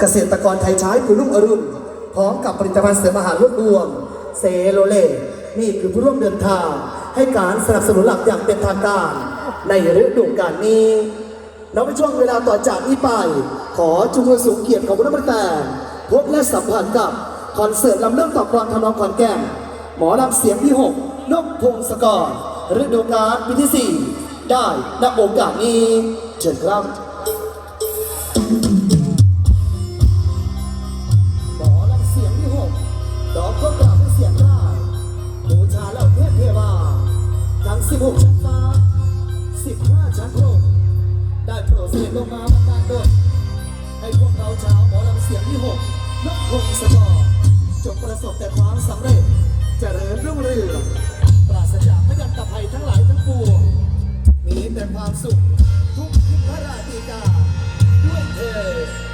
เกษตรกรไทยใช้ผู้รุ่งอรุณพร้อมกับผลิตภัณฑ์เสริมอาหารรวบรวมเซโลเล่นี่คือผู้ร่วมเดินทาง ให้การสนับสนุนหลักอย่างเป็นทางการ ในฤดูกาลนี้นับเป็นช่วงเวลาต่อจากนี้ไป ขอจุงมือสูงเกียรติของคุณน้ำแต่พบและสัมผัสกับคอนเสิร์ตลำเรื่องต่อกรทำนองขอนแก่นหมอลำเสียงที่หกนกพงศกรฤดูกาลปีที่สี่ได้ณโอกาสนี้เชิญครับ เสียงที่หกนกพงศกรจงประสบแต่ความสำเร็จ เจริญรุ่งเรืองปราศจากพยันตภัยทั้งหลายทั้งปวงมีแต่ความสุขทุกทิพราตรีกาด้วยเธอ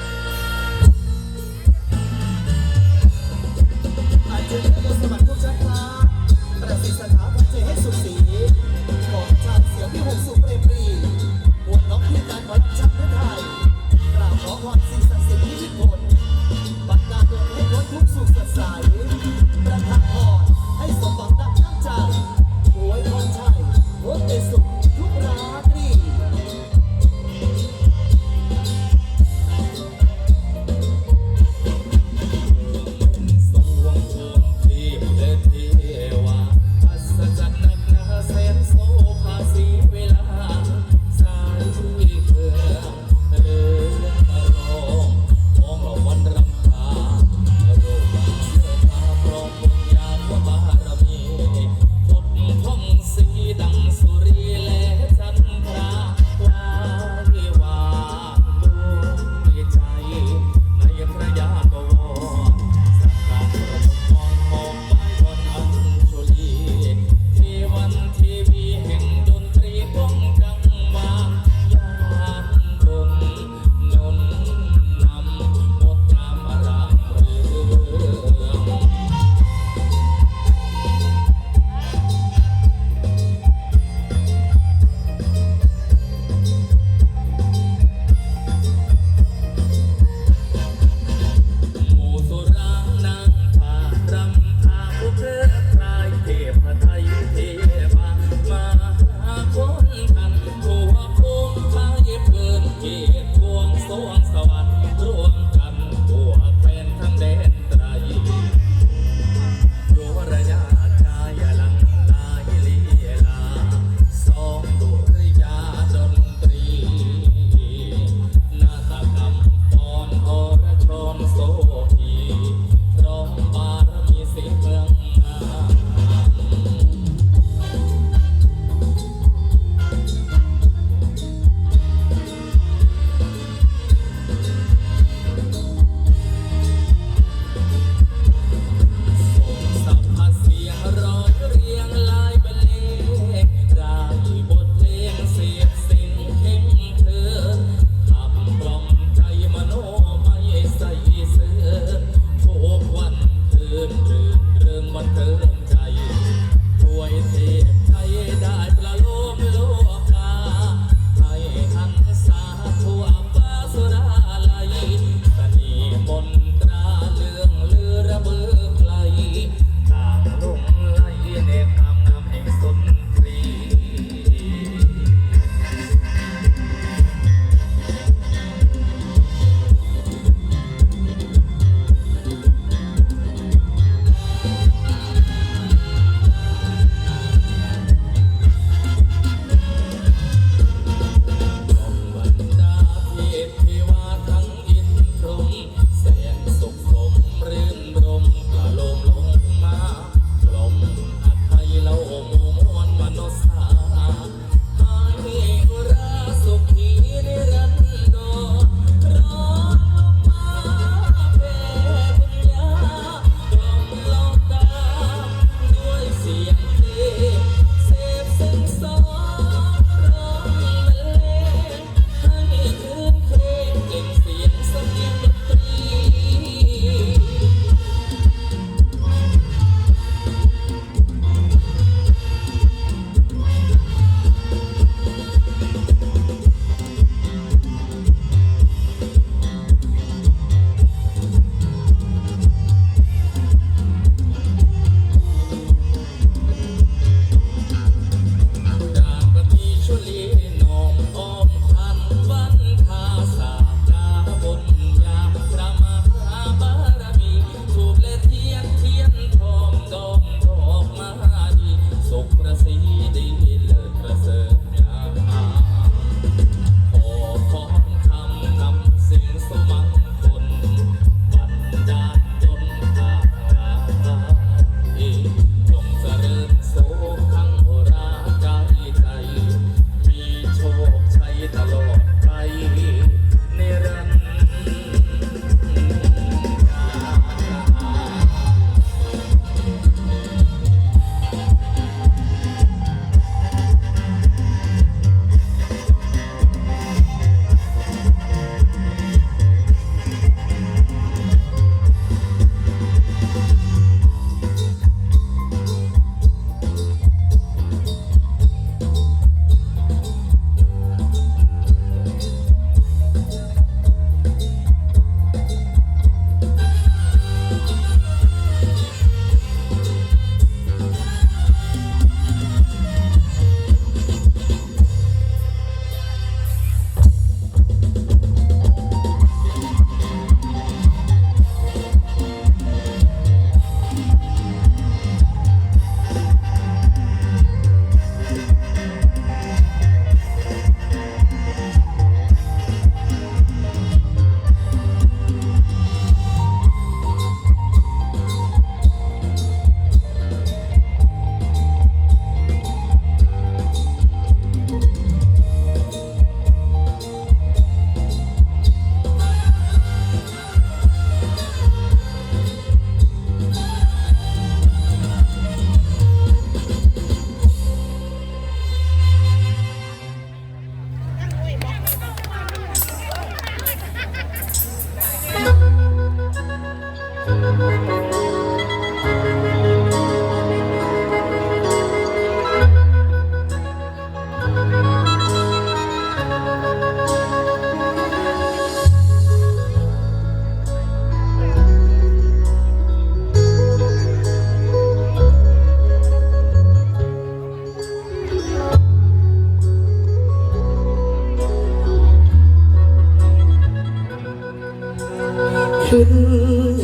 ขึ้น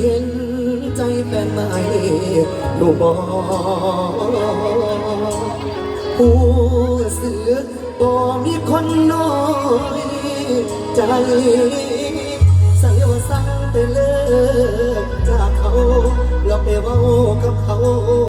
เห็นใจแต่ไม่ดูบอผู้เสือบ่มีคนน้อยใจใส่ว่าสั่งไปเลิกจากเขาแล้วไปเว้ากับเขา